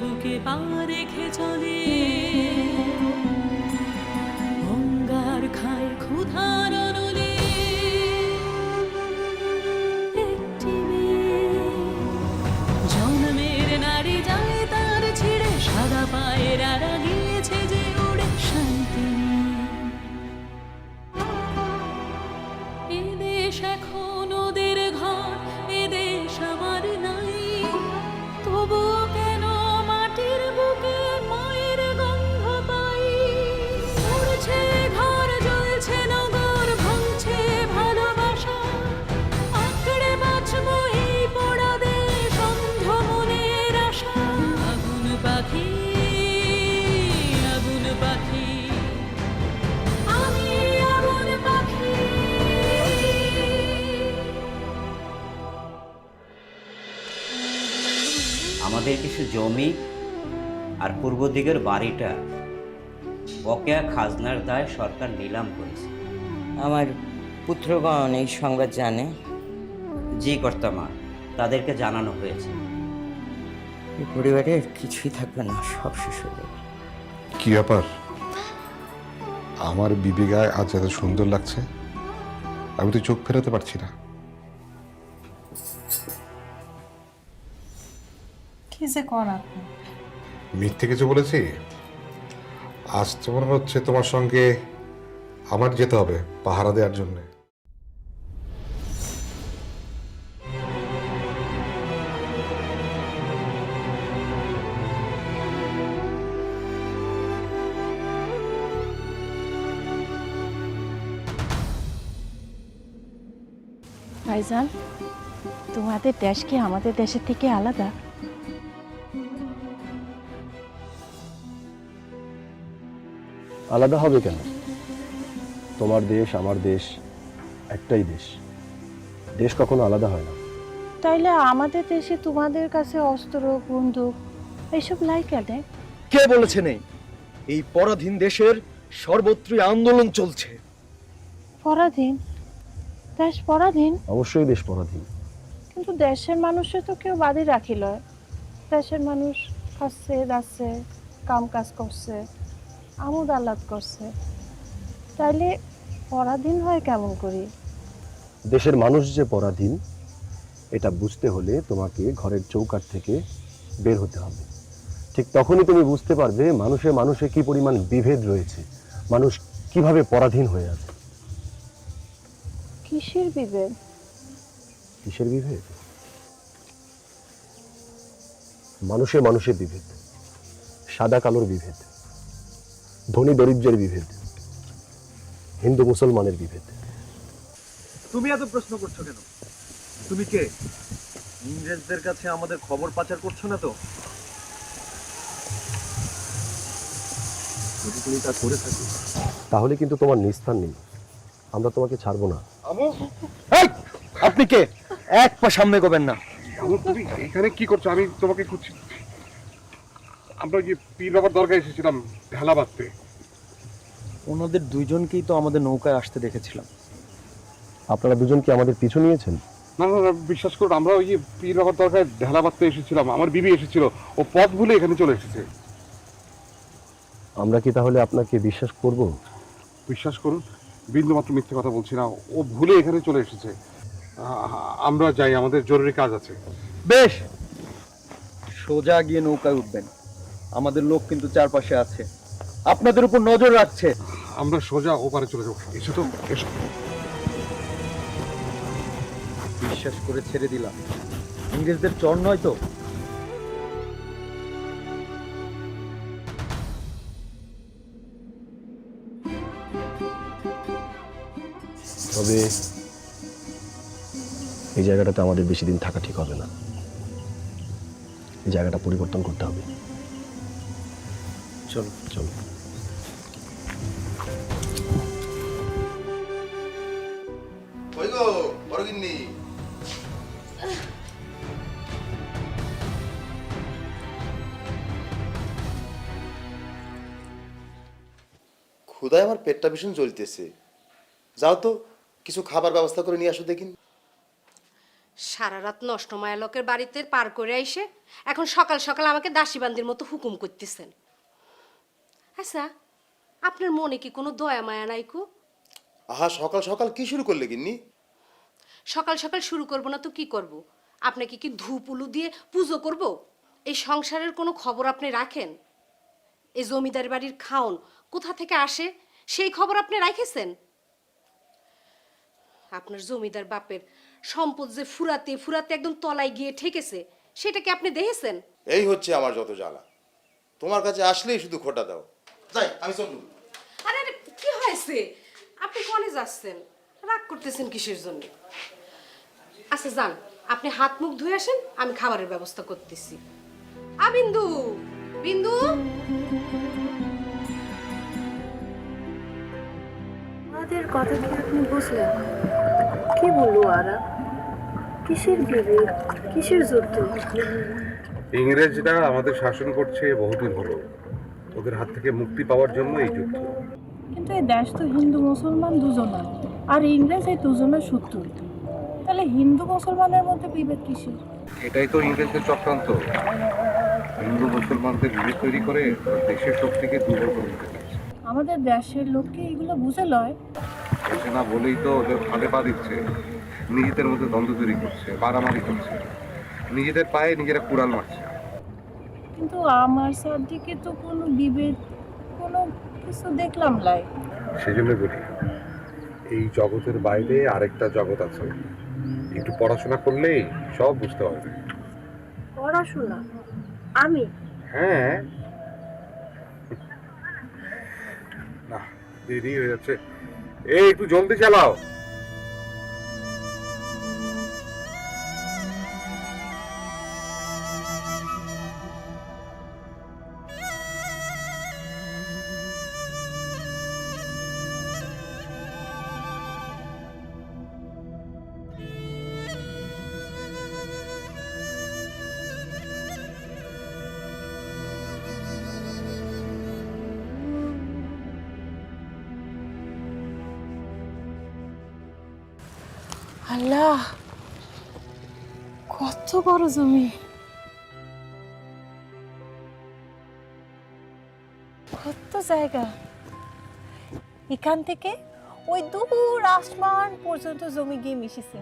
বুকে পা রেখে চলে আমাদের কিছু জমি আর পূর্ব দিকের বাড়িটা বকেয়া খাজনার দায় সরকার নিলাম করেছে। আমার পুত্রগণ এই সংবাদ জানে। জি কর্তামা তাদেরকে জানানো হয়েছে। এই পরিবারের কিছুই থাকবে না সব শেষ হয়ে যাবে। কি ব্যাপার? আমার বিবি গায়ে আজ এত সুন্দর লাগছে। আমি তো চোখ ফেরাতে পারছি না। যে কর আপনি মিথ্যে কিছু বলেছি? আজ তো মনে হচ্ছে তোমার সঙ্গে আমার যেতে হবে পাহারা দেওয়ার জন্য। ভাইজান তোমাদের দেশ কি আমাদের দেশের থেকে আলাদা? আলাদা হবে কেন? তোমার দেশ আমার দেশ একটাই দেশ। দেশ কখনো আলাদা হয় না। তাইলে আমাদের দেশে তোমাদের কাছে অস্ত্র বন্দুক এইসব লাই কেন কে বলেছে নেই? এই পরাধীন দেশের সর্বত্রই আন্দোলন চলছে। পরাধীন? দেশ পরাধীন? অবশ্যই দেশ পরাধীন। কিন্তু দেশের মানুষে তো কেউ বাদী রাখিল দেশের মানুষ খাচ্ছে দাচ্ছে কাম কাজ করছে। আমোদ আহ্লাদ করছে। তাইলে পরাধীন হয় কেমন করি? দেশের মানুষ যে পরাধীন এটা বুঝতে হলে তোমাকে ঘরের চৌকাট থেকে বের হতে হবে। ঠিক তখনই তুমি বুঝতে পারবে মানুষে মানুষে কি পরিমাণ বিভেদ রয়েছে মানুষ কীভাবে পরাধীন হয়ে আছে। কিসের বিভেদ? কিসের বিভেদ? মানুষে মানুষের বিভেদ সাদা কালোর বিভেদ। ধনী দরিদ্রের বিভেদ হিন্দু মুসলমানের বিভেদ। তুমি এত প্রশ্ন করছ কেন? তুমি কে? ইংরেজদের কাছে আমাদের খবর পাচার করছ না তো? যদি তুমি তা করে থাকো। তাহলে কিন্তু তোমার নিস্তার নেই। আমরা তোমাকে ছাড়বো না। আপনি কে? এক পা সামনে গোবেন না। তুমি এখানে কি করছ? আমি তোমাকে খুঁজছি। আমরা যে পীর বাবার দরকার এসেছিলাম ঢালা বাঁধতে। ওনাদের দুইজনকেই তো আমাদের নৌকায় আসতে দেখেছিলাম। আপনারা দুজন কি আমাদের পিছু নিয়েছেন? না না না, বিশ্বাস করুন আমরা ওই যে পীর বাবার দরকার ঢালা বাঁধতে এসেছিলাম আমার বিবি এসেছিল ও পথ ভুলে এখানে চলে এসেছে। আমরা কি তাহলে আপনাকে বিশ্বাস করব? বিশ্বাস করুন বিন্দু মাত্র মিথ্যে কথা বলছি না ও ভুলে এখানে চলে এসেছে। আ- আমরা যাই আমাদের জরুরি কাজ আছে। বেশ! সোজা গিয়ে নৌকায় উঠবেন। আমাদের লোক কিন্তু চারপাশে আছে। আপনাদের উপর নজর রাখছে। আমরা সোজা ওপারে চলে যাব। এসো তো এসো। বিশ্বাস করে ছেড়ে দিলাম। ইংরেজদের চর নয় তো? তবে এই জায়গাটাতে আমাদের বেশি দিন থাকা ঠিক হবে না। এই জায়গাটা পরিবর্তন করতে হবে। চলো চলো। ওই গো বড়গিন্নি ক্ষুদায় আমার পেটটা ভীষণ জ্বলতেছে। যাও তো কিছু খাবার ব্যবস্থা করে নিয়ে আসো দেখিন। সারা রাত নষ্ট মায়া লোকের বাড়িতে পার করে আইসে এখন সকাল সকাল আমাকে দাসীবান্দির মতো হুকুম করতেছেন। আচ্ছা আপনার মনে কি কোনো দয়া মায়া নাই কু? আহা সকাল সকাল কি শুরু করলে গিন্নি? সকাল সকাল শুরু করব না তো কি করব? আপনাকে কি ধূপ উলু দিয়ে পুজো করব? এই সংসারের কোনো খবর আপনি রাখেন? এই জমিদার বাড়ির খাওন কোথা থেকে আসে? সেই খবর আপনি রাখেছেন? আপনার জমিদার বাপের সম্পদ যে ফুরাতে ফুরাতে একদম তলায় গিয়ে ঠেকেছে সেটা কি আপনি দেখেছেন? এই হচ্ছে আমার যত জ্বালা। তোমার কাছে আসলেই শুধু খোটা দাও। যাই আমি চললুম। আরে আরে কি হয়েছে? আপনি কনে যাচ্ছেন রাগ করতেছেন কিসের জন্য? আচ্ছা যান আপনি হাত মুখ ধুয়ে আসেন আমি খাবারের ব্যবস্থা করতেছি। আ বিন্দু বিন্দু? আমাদের কথা কি আপনি বুঝলেন? কি বলল আরা? কিসের বিবেক? কিসের যুদ্ধ? ইংরেজরা আমাদের শাসন করছে বহুদিন হলো। ওদের হাত থেকে মুক্তি পাওয়ার জন্য এই যুদ্ধ। কিন্তু এই দেশ তো হিন্দু মুসলমান দুজনের। আর ইংরেজ এই দুজনের শত্রু। তাহলে হিন্দু মুসলমানের মধ্যে বিভেদ কিসের? এটাই তো ইংরেজদের চক্রান্ত। হিন্দু মুসলমানদের বিভেদ তৈরি করে দেশের শক্তিকে দুর্বল করে দিতে চাইছে। আমাদের দেশের লোককে এগুলো বুঝে লয়। বুঝে না বলেই তো ওদের ফাঁদে পা দিচ্ছে। নিজেদের মধ্যে দ্বন্দ্ব তৈরি করছে মারামারি করছে। নিজেদের পায়ে নিজেরা কুড়াল মারছে। কিন্তু আমার চারদিকে তো কোনো বিভেদ কোনো কিছু দেখলাম লাই সেজন্য বলি এই জগতের বাইরে আরেকটা জগৎ আছে। একটু পড়াশোনা করলেই সব বুঝতে পারবে। পড়াশোনা? আমি? হ্যাঁ। না দেরি হয়ে যাচ্ছে। এই একটু জলদি চালাও। আল্লাহ, কত বড় জমি। কত জায়গা। এখান থেকে ওই দূর আসমান পর্যন্ত জমি গিয়ে মিশেছে।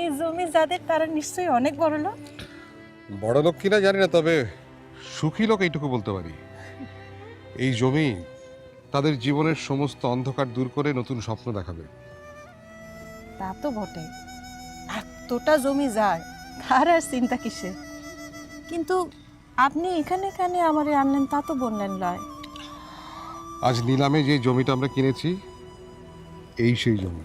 এই জমি যাদের, তারা নিশ্চয়ই অনেক বড় লোক। বড় লোক কিনা জানি না, তবে সুখী লোক এইটুকু বলতে পারি। এই জমি তাদের জীবনের সমস্ত অন্ধকার দূর করে নতুন স্বপ্ন দেখাবে। তা তো বটে এতটা জমি যায় তার আর চিন্তা কিসে কিন্তু আপনি এখানে এখানে আমারে আনলেন তা তো বললেন লয়। আজ নিলামে যে জমিটা আমরা কিনেছি, এই সেই জমি।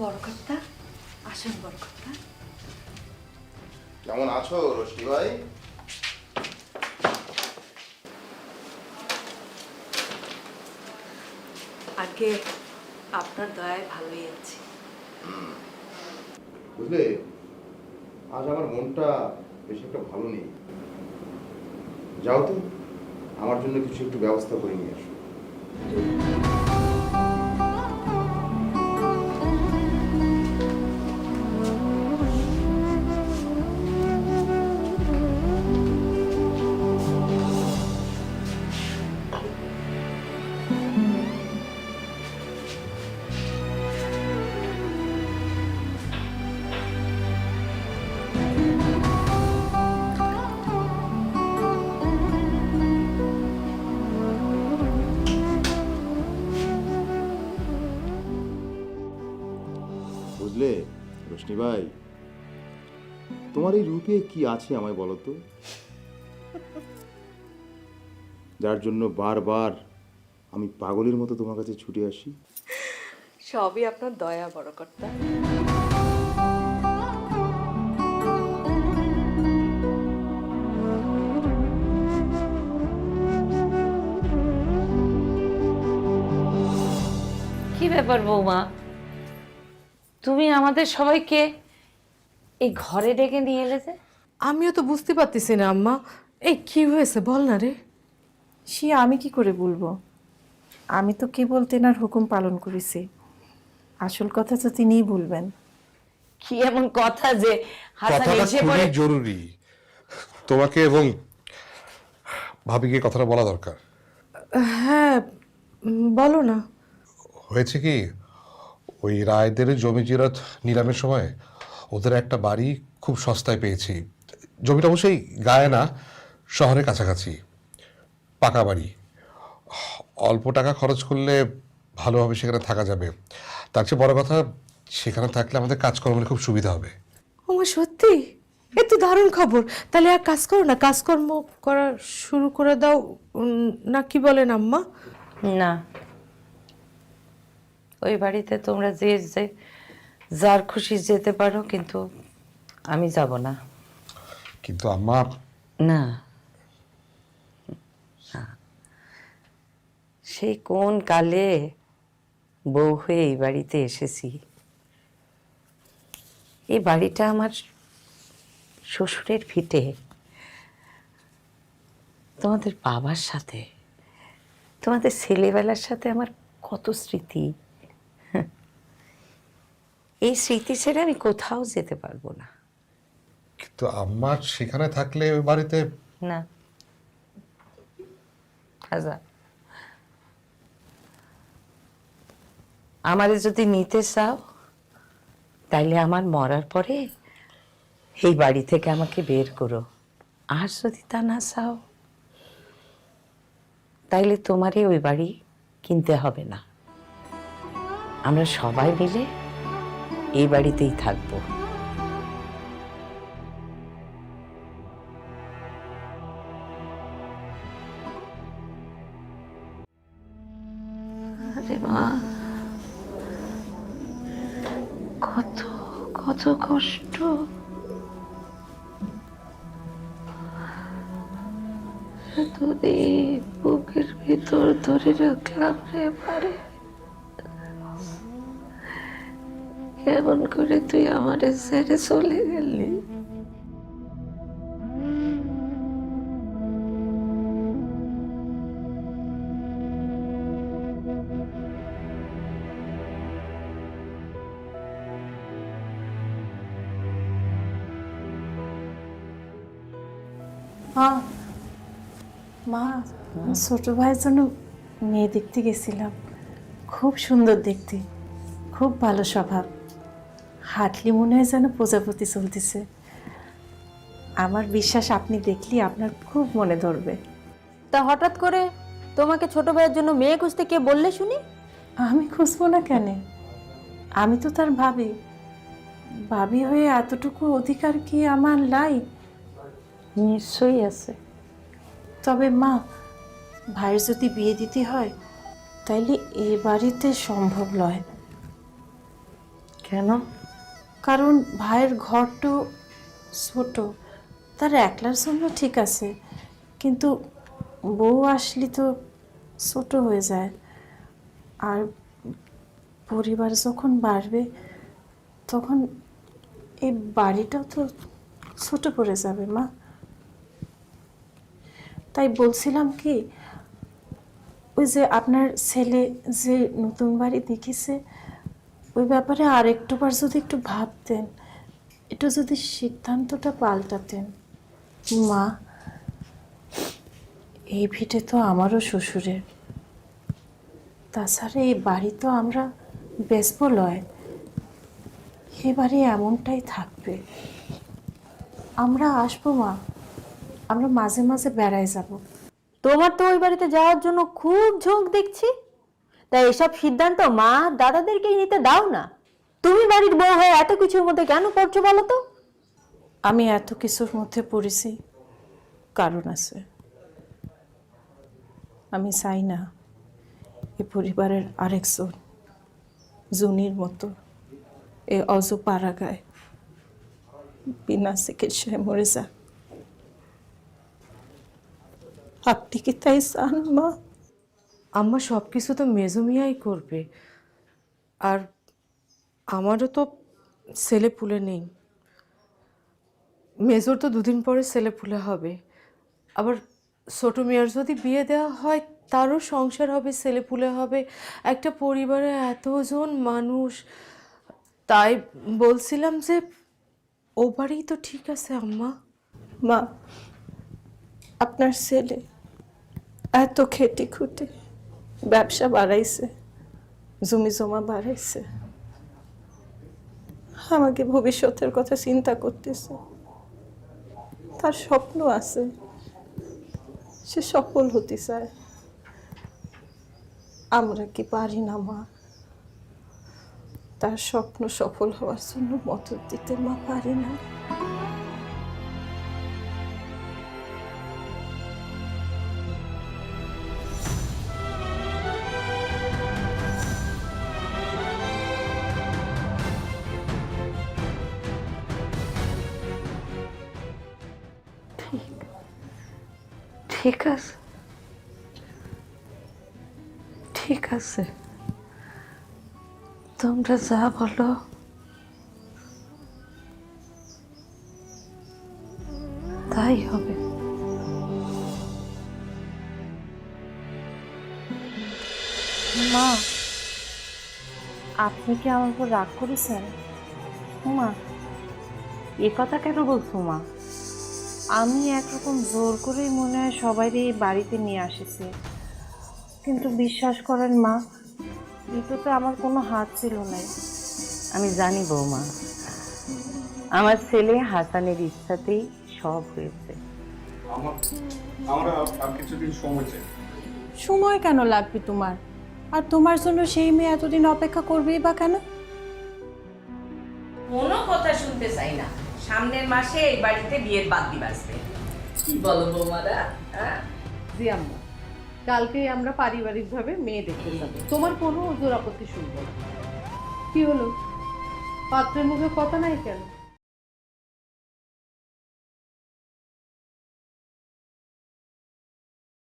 বড় কর্তা আসুন বড় কেমন আছো রশ্মি ভাই? আগে আপনার দয়ায় ভালোই আছি। বুঝলে আজ আমার মনটা বেশ একটা ভালো নেই। যাও তো আমার জন্য কিছু একটু ব্যবস্থা করে নিয়ে আসো। রোশনি ভাই তোমার এই রূপে কি আছে আমায় বলো তো? যার জন্য বারবার আমি পাগলের মতো তোমার কাছে ছুটে আসি। সবই আপনার দয়া বড় কর্তা কি ব্যাপার বৌমা? তুমি আমাদের সবাইকে এই ঘরে ডেকে নিয়ে এলে যে? আমিও তো বুঝতে পারতেছি না আম্মা। এই কি হয়েছে? বল না রে। সে আমি কি করে বলব? আমি তো কে কেবল তেনার হুকুম পালন করেছি। আসল কথা তো তিনিই বলবেন। কি এমন কথা যে হাসান কথাটা এসে খুবই পড়ে? জরুরি। তোমাকে এবং ভাবিকে কথাটা বলা দরকার। হ্যাঁ উম, বলো না। হয়েছে কি? ওই রায়দের জমি জিরাত নিলামের সময় ওদের একটা বাড়ি খুব সস্তায় পেয়েছি। জমিটা অবশ্যই গায়ে না শহরের কাছাকাছি পাকা বাড়ি। অল্প টাকা খরচ করলে ভালোভাবে সেখানে থাকা যাবে। তার চেয়ে বড় কথা সেখানে থাকলে আমাদের কাজকর্মের খুব সুবিধা হবে। ও সত্যি? এ তো দারুণ খবর। তাহলে আর কাজ করো না কাজকর্ম করা শুরু করে দাও না কি বলেন আম্মা? না। ওই বাড়িতে তোমরা যে যে যার খুশি যেতে পারো কিন্তু আমি যাব না। কিন্তু আম্মা। না। না। সেই কোন কালে বউ হয়ে এই বাড়িতে এসেছি? এই বাড়িটা আমার শ্বশুরের ফিটে তোমাদের বাবার সাথে তোমাদের ছেলেবেলার সাথে আমার কত স্মৃতি? এই স্মৃতি ছেড়ে আমি কোথাও যেতে পারব না। কিন্তু আম্মার সেখানে থাকলে ওই বাড়িতে না। খাজা আমারে যদি নিতে চাও তাইলে আমার মরার পরে এই বাড়ি থেকে আমাকে বের করো। আর যদি তা না চাও তাইলে তোমারই ওই বাড়ি কিনতে হবে না। আমরা সবাই মিলে এই বাড়িতেই থাকব। কত কত কষ্ট। এতদিন বুকের ভিতর ধরে রাখলাম রে পারে কেমন করে তুই আমারে ছেড়ে চলে গেলি। মা, ছোট ভাইয়ের জন্য মেয়ে দেখতে গেছিলাম। খুব সুন্দর দেখতে, খুব ভালো স্বভাব। হাঁটলি মনে হয় যেন প্রজাপতি চলতেছে। আমার বিশ্বাস আপনি দেখলি আপনার খুব মনে ধরবে। তা হঠাৎ করে তোমাকে ছোট ভাইয়ের জন্য মেয়ে খুঁজতে কে বললে শুনি? আমি খুঁজবো না কেন? আমি তো তার ভাবি। ভাবি হয়ে এতটুকু অধিকার কি আমার লাই নিশ্চয়ই আছে। তবে মা ভাইয়ের যদি বিয়ে দিতে হয় তাইলে এ বাড়িতে সম্ভব নয়। কেন? কারণ ভাইয়ের ঘরটা ছোট, তার একলার জন্য ঠিক আছে। কিন্তু বউ আসলে তো ছোট হয়ে যায়। আর পরিবার যখন বাড়বে, তখন এই বাড়িটাও তো ছোট পড়ে যাবে, মা। তাই বলছিলাম কি, ওই যে আপনার ছেলে যে নতুন বাড়ি দেখেছে ওই ব্যাপারে আর একটুবার যদি একটু ভাবতেন, একটু যদি সিদ্ধান্তটা পাল্টাতেন। মা, এই ভিটে তো আমারও শ্বশুরের। তাছাড়া এই বাড়ি তো আমরা বেসব লয় এ বাড়ি এমনটাই থাকবে। আমরা আসব মা। আমরা মাঝে মাঝে বেড়ায় যাব। তোমার তো ওই বাড়িতে যাওয়ার জন্য খুব ঝোঁক দেখছি। তাই এসব সিদ্ধান্ত মা দাদাদেরকেই নিতে দাও না। তুমি বাড়ির বউ হয়ে এত কিছুর মধ্যে কেন পড়ছো বলো তো? আমি এত কিছুর মধ্যে পড়েছি, কারণ আছে। আমি চাই না এ পরিবারের আরেকজন জুনির মতো এ অজ পাড়াগায় বিনা চিকিৎসায় মরে যাক। আপনি কি তাই চান মা? আম্মা সব কিছু তো মেজুমিয়াই করবে। আর আমারও তো ছেলে পুলে নেই। মেজর তো দুদিন পরে ছেলে পুলে হবে। আবার ছোটো মেয়ের যদি বিয়ে দেওয়া হয়, তারও সংসার হবে, ছেলে পুলে হবে। একটা পরিবারে এতজন মানুষ, তাই বলছিলাম যে ও বাড়ি তো ঠিক আছে আম্মা। মা, আপনার ছেলে এত খেটে খুঁটে। ব্যবসা বাড়াইছে, জমি জমা বাড়াইছে। আমাকে ভবিষ্যতের কথা চিন্তা করতেছে। তার স্বপ্ন আছে, সে সফল হতে চায়। আমরা কি পারি না, মা? তার স্বপ্ন সফল হওয়ার জন্য মদত দিতে মা পারি না। ঠিক আছে। ঠিক আছে। তোমরা যা বলো। তাই হবে। মা, আপনি কি আমার উপর রাগ করেছেন? মা, এ কথা কেন বলছো মা? আমি একরকম জোর করেই মনে হয় সবাইকে এই বাড়িতে নিয়ে আসেছি। কিন্তু বিশ্বাস করেন মা এটাতে আমার কোনো হাত ছিল না। আমি জানি বৌমা আমার ছেলে হাসানের ইচ্ছাতেই সব হয়েছে। আমরা আর কিছুদিন সময় সময় কেন লাগবে তোমার? আর তোমার জন্য সেই মেয়ে এতদিন অপেক্ষা করবেই বা কেন? কোনো কথা শুনতে চাই না। সামনের মাসে এই বাড়িতে বিয়ের বাদ্যি বাজবে কি বলো বৌমারা? হ্যাঁ? জি আম্মা কালকে আমরা পারিবারিকভাবে মেয়ে দেখতে যাব। তোমার কোনো জোর আপত্তি শুনব না। কি হলো? পাত্রের মুখে কথা নাই কেন?